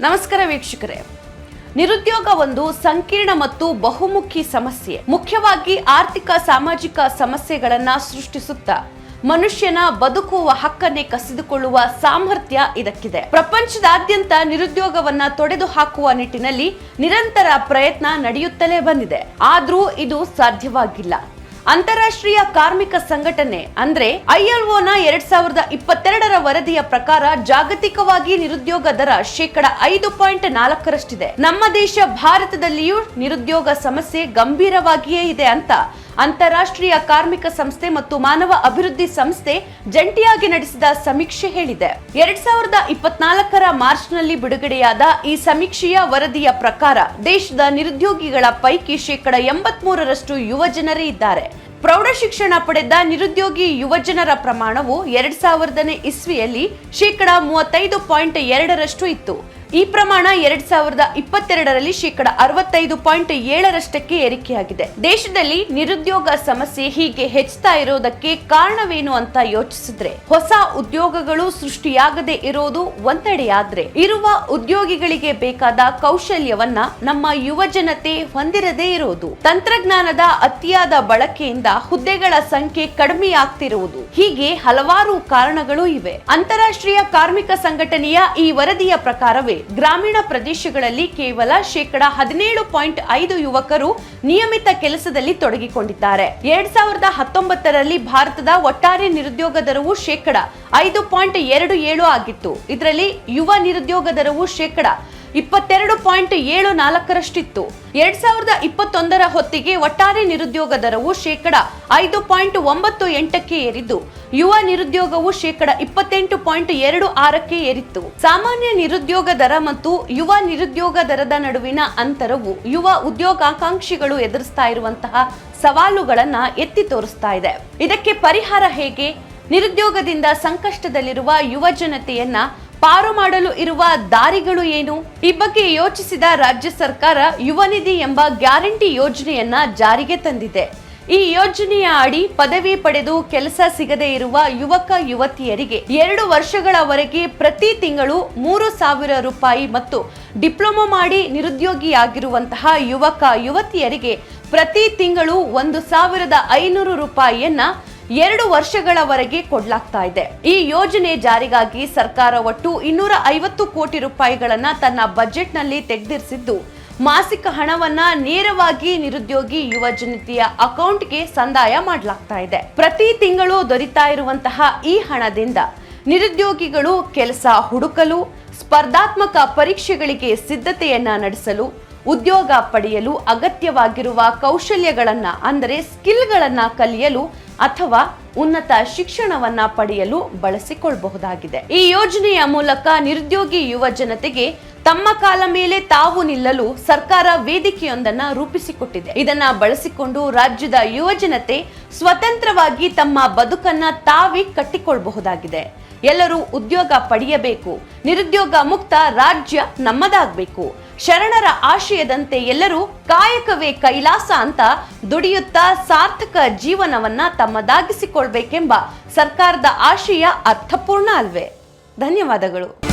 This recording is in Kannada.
ನಮಸ್ಕಾರ ವೀಕ್ಷಕರೇ. ನಿರುದ್ಯೋಗ ಒಂದು ಸಂಕೀರ್ಣ ಮತ್ತು ಬಹುಮುಖಿ ಸಮಸ್ಯೆ. ಮುಖ್ಯವಾಗಿ ಆರ್ಥಿಕ, ಸಾಮಾಜಿಕ ಸಮಸ್ಯೆಗಳನ್ನ ಸೃಷ್ಟಿಸುತ್ತಾ. ಮನುಷ್ಯನ ಬದುಕುವ ಹಕ್ಕನ್ನೇ ಕಸಿದುಕೊಳ್ಳುವ ಸಾಮರ್ಥ್ಯ ಇದಕ್ಕಿದೆ. ಪ್ರಪಂಚದಾದ್ಯಂತ ನಿರುದ್ಯೋಗವನ್ನ ತೊಡೆದು ಹಾಕುವ ನಿಟ್ಟಿನಲ್ಲಿ ನಿರಂತರ ಪ್ರಯತ್ನ ನಡೆಯುತ್ತಲೇ ಬಂದಿದೆ. ಆದ್ರೂ ಇದು ಸಾಧ್ಯವಾಗಿಲ್ಲ. ಅಂತಾರಾಷ್ಟ್ರೀಯ ಕಾರ್ಮಿಕ ಸಂಘಟನೆ, ಅಂದ್ರೆ ಐಎಲ್ಒನ ಎರಡ್ ಸಾವಿರದ ಇಪ್ಪತ್ತೆರಡರ ವರದಿಯ ಪ್ರಕಾರ ಜಾಗತಿಕವಾಗಿ ನಿರುದ್ಯೋಗ ದರ ಶೇಕಡ ಐದು ಪಾಯಿಂಟ್ ನಾಲ್ಕರಷ್ಟಿದೆ. ನಮ್ಮ ದೇಶ ಭಾರತದಲ್ಲಿಯೂ ನಿರುದ್ಯೋಗ ಸಮಸ್ಯೆ ಗಂಭೀರವಾಗಿಯೇ ಇದೆ ಅಂತ ಅಂತಾರಾಷ್ಟ್ರೀಯ ಕಾರ್ಮಿಕ ಸಂಸ್ಥೆ ಮತ್ತು ಮಾನವ ಅಭಿವೃದ್ಧಿ ಸಂಸ್ಥೆ ಜಂಟಿಯಾಗಿ ನಡೆಸಿದ ಸಮೀಕ್ಷೆ ಹೇಳಿದೆ. ಎರಡ್ ಸಾವಿರದ ಇಪ್ಪತ್ನಾಲ್ಕರ ಮಾರ್ಚ್ನಲ್ಲಿ ಬಿಡುಗಡೆಯಾದ ಈ ಸಮೀಕ್ಷೆಯ ವರದಿಯ ಪ್ರಕಾರ ದೇಶದ ನಿರುದ್ಯೋಗಿಗಳ ಪೈಕಿ ಶೇಕಡ ಎಂಬತ್ಮೂರರಷ್ಟು ಯುವ ಜನರೇ ಇದ್ದಾರೆ. ಪ್ರೌಢ ಶಿಕ್ಷಣ ಪಡೆದ ನಿರುದ್ಯೋಗಿ ಯುವಜನರ ಪ್ರಮಾಣವು ಎರಡ್ ಸಾವಿರದನೇ ಇಸ್ವಿಯಲ್ಲಿ ಶೇಕಡ ಮೂವತ್ತೈದು ಪಾಯಿಂಟ್ ಎರಡರಷ್ಟು ಇತ್ತು. ಈ ಪ್ರಮಾಣ ಎರಡ್ ಸಾವಿರದ ಇಪ್ಪತ್ತೆರಡರಲ್ಲಿ ಶೇಕಡ ಅರವತ್ತೈದು ಪಾಯಿಂಟ್ ಏಳರಷ್ಟಕ್ಕೆ ಏರಿಕೆಯಾಗಿದೆ. ದೇಶದಲ್ಲಿ ನಿರುದ್ಯೋಗ ಸಮಸ್ಯೆ ಹೀಗೆ ಹೆಚ್ಚುತ್ತಾ ಇರೋದಕ್ಕೆ ಕಾರಣವೇನು ಅಂತ ಯೋಚಿಸಿದ್ರೆ, ಹೊಸ ಉದ್ಯೋಗಗಳು ಸೃಷ್ಟಿಯಾಗದೇ ಇರೋದು ಒಂದೆಡೆಯಾದ್ರೆ, ಇರುವ ಉದ್ಯೋಗಿಗಳಿಗೆ ಬೇಕಾದ ಕೌಶಲ್ಯವನ್ನ ನಮ್ಮ ಯುವ ಜನತೆ ಹೊಂದಿರದೇ ಇರೋದು. ತಂತ್ರಜ್ಞಾನದ ಅತಿಯಾದ ಬಳಕೆಯಿಂದ ಹುದ್ದೆಗಳ ಸಂಖ್ಯೆ ಕಡಿಮೆಯಾಗ್ತಿರುವುದು. ಹೀಗೆ ಹಲವಾರು ಕಾರಣಗಳು ಇವೆ. ಅಂತಾರಾಷ್ಟ್ರೀಯ ಕಾರ್ಮಿಕ ಸಂಘಟನೆಯ ಈ ವರದಿಯ ಪ್ರಕಾರವೇ ಗ್ರಾಮೀಣ ಪ್ರದೇಶಗಳಲ್ಲಿ ಕೇವಲ ಶೇಕಡ ಹದಿನೇಳು ಪಾಯಿಂಟ್ ಐದು ಯುವಕರು ನಿಯಮಿತ ಕೆಲಸದಲ್ಲಿ ತೊಡಗಿಕೊಂಡಿದ್ದಾರೆ. ಎರಡ್ ಸಾವಿರದ ಹತ್ತೊಂಬತ್ತರಲ್ಲಿ ಭಾರತದ ಒಟ್ಟಾರೆ ನಿರುದ್ಯೋಗ ದರವು ಶೇಕಡ ಐದು ಪಾಯಿಂಟ್ ಎರಡು ಏಳು ಆಗಿತ್ತು. ಇದರಲ್ಲಿ ಯುವ ನಿರುದ್ಯೋಗ ದರವು ಶೇಕಡ ಇಪ್ಪತ್ತೆರಡು ಪಾಯಿಂಟ್ ಏಳು ನಾಲ್ಕರಷ್ಟಿತ್ತು. ಎರಡ್ ಸಾವಿರದ ಇಪ್ಪತ್ತೊಂದರ ಹೊತ್ತಿಗೆ ಒಟ್ಟಾರೆ ನಿರುದ್ಯೋಗ ದರವು ಶೇಕಡ ಐದು ಪಾಯಿಂಟ್ ಒಂಬತ್ತು ಎಂಟಕ್ಕೆ ಏರಿದ್ದು, ಯುವ ನಿರುದ್ಯೋಗವು ಶೇಕಡ ಇಪ್ಪತ್ತೆಂಟು ಪಾಯಿಂಟ್ ಎರಡು ಆರಕ್ಕೆ ಏರಿತ್ತು. ಸಾಮಾನ್ಯ ನಿರುದ್ಯೋಗ ದರ ಮತ್ತು ಯುವ ನಿರುದ್ಯೋಗ ದರದ ನಡುವಿನ ಅಂತರವು ಯುವ ಉದ್ಯೋಗಾಕಾಂಕ್ಷಿಗಳು ಎದುರಿಸ್ತಾ ಇರುವಂತಹ ಸವಾಲುಗಳನ್ನ ಎತ್ತಿ ತೋರಿಸ್ತಾ ಇದೆ. ಇದಕ್ಕೆ ಪರಿಹಾರ ಹೇಗೆ? ನಿರುದ್ಯೋಗದಿಂದ ಸಂಕಷ್ಟದಲ್ಲಿರುವ ಯುವ ಜನತೆಯನ್ನ ಪಾರು ಮಾಡಲು ಇರುವ ದಾರಿಗಳು ಏನು? ಈ ಬಗ್ಗೆ ಯೋಚಿಸಿದ ರಾಜ್ಯ ಸರ್ಕಾರ ಯುವ ನಿಧಿ ಎಂಬ ಗ್ಯಾರಂಟಿ ಯೋಜನೆಯನ್ನ ಜಾರಿಗೆ ತಂದಿದೆ. ಈ ಯೋಜನೆಯ ಅಡಿ ಪದವಿ ಪಡೆದು ಕೆಲಸ ಸಿಗದೇ ಇರುವ ಯುವಕ ಯುವತಿಯರಿಗೆ ಎರಡು ವರ್ಷಗಳವರೆಗೆ ಪ್ರತಿ ತಿಂಗಳು ಮೂರು ಸಾವಿರ ರೂಪಾಯಿ ಮತ್ತು ಡಿಪ್ಲೊಮೊ ಮಾಡಿ ನಿರುದ್ಯೋಗಿಯಾಗಿರುವಂತಹ ಯುವಕ ಯುವತಿಯರಿಗೆ ಪ್ರತಿ ತಿಂಗಳು ಒಂದು ಸಾವಿರದ ಐನೂರು ರೂಪಾಯಿಯನ್ನ ಎರಡು ವರ್ಷಗಳವರೆಗೆ ಕೊಡಲಾಗ್ತಾ ಇದೆ. ಈ ಯೋಜನೆ ಜಾರಿಗಾಗಿ ಸರ್ಕಾರ ಒಟ್ಟು ಇನ್ನೂರ ಐವತ್ತು ಕೋಟಿ ರೂಪಾಯಿಗಳನ್ನ ತನ್ನ ಬಜೆಟ್ನಲ್ಲಿ ತೆಗೆದಿರಿಸಿದ್ದು, ಮಾಸಿಕ ಹಣವನ್ನ ನೇರವಾಗಿ ನಿರುದ್ಯೋಗಿ ಯುವ ಜನತೆಯ ಅಕೌಂಟ್ಗೆ ಸಂದಾಯ ಮಾಡಲಾಗ್ತಾ ಇದೆ. ಪ್ರತಿ ತಿಂಗಳು ದೊರೀತಾ ಇರುವಂತಹ ಈ ಹಣದಿಂದ ನಿರುದ್ಯೋಗಿಗಳು ಕೆಲಸ ಹುಡುಕಲು, ಸ್ಪರ್ಧಾತ್ಮಕ ಪರೀಕ್ಷೆಗಳಿಗೆ ಸಿದ್ಧತೆಯನ್ನ ನಡೆಸಲು ಉದ್ಯೋಗ ಪಡೆಯಲು ಅಗತ್ಯವಾಗಿರುವ ಕೌಶಲ್ಯಗಳನ್ನು, ಅಂದರೆ ಸ್ಕಿಲ್ಗಳನ್ನು ಕಲಿಯಲು ಅಥವಾ ಉನ್ನತ ಶಿಕ್ಷಣವನ್ನ ಪಡೆಯಲು ಬಳಸಿಕೊಳ್ಳಬಹುದಾಗಿದೆ ಈ ಯೋಜನೆಯ ಮೂಲಕ ನಿರುದ್ಯೋಗಿ ಯುವ ಜನತೆಗೆ ತಮ್ಮ ಕಾಲ ಮೇಲೆ ತಾವು ನಿಲ್ಲಲು ಸರ್ಕಾರ ವೇದಿಕೆಯೊಂದನ್ನ ರೂಪಿಸಿಕೊಟ್ಟಿದೆ. ಇದನ್ನ ಬಳಸಿಕೊಂಡು ರಾಜ್ಯದ ಯುವ ಜನತೆ ಸ್ವತಂತ್ರವಾಗಿ ತಮ್ಮ ಬದುಕನ್ನ ತಾವೇ ಕಟ್ಟಿಕೊಳ್ಳಬಹುದಾಗಿದೆ ಎಲ್ಲರೂ ಉದ್ಯೋಗ ಪಡೆಯಬೇಕು. ನಿರುದ್ಯೋಗ ಮುಕ್ತ ರಾಜ್ಯ ನಮ್ಮದಾಗಬೇಕು. ಶರಣರ ಆಶಯದಂತೆ ಎಲ್ಲರೂ ಕಾಯಕವೇ ಕೈಲಾಸ ಅಂತ ದುಡಿಯುತ್ತಾ ಸಾರ್ಥಕ ಜೀವನವನ್ನ ತಮ್ಮದಾಗಿಸಿಕೊಳ್ಬೇಕೆಂಬ ಸರ್ಕಾರದ ಆಶಯ ಅರ್ಥಪೂರ್ಣ ಅಲ್ವೇ? ಧನ್ಯವಾದಗಳು.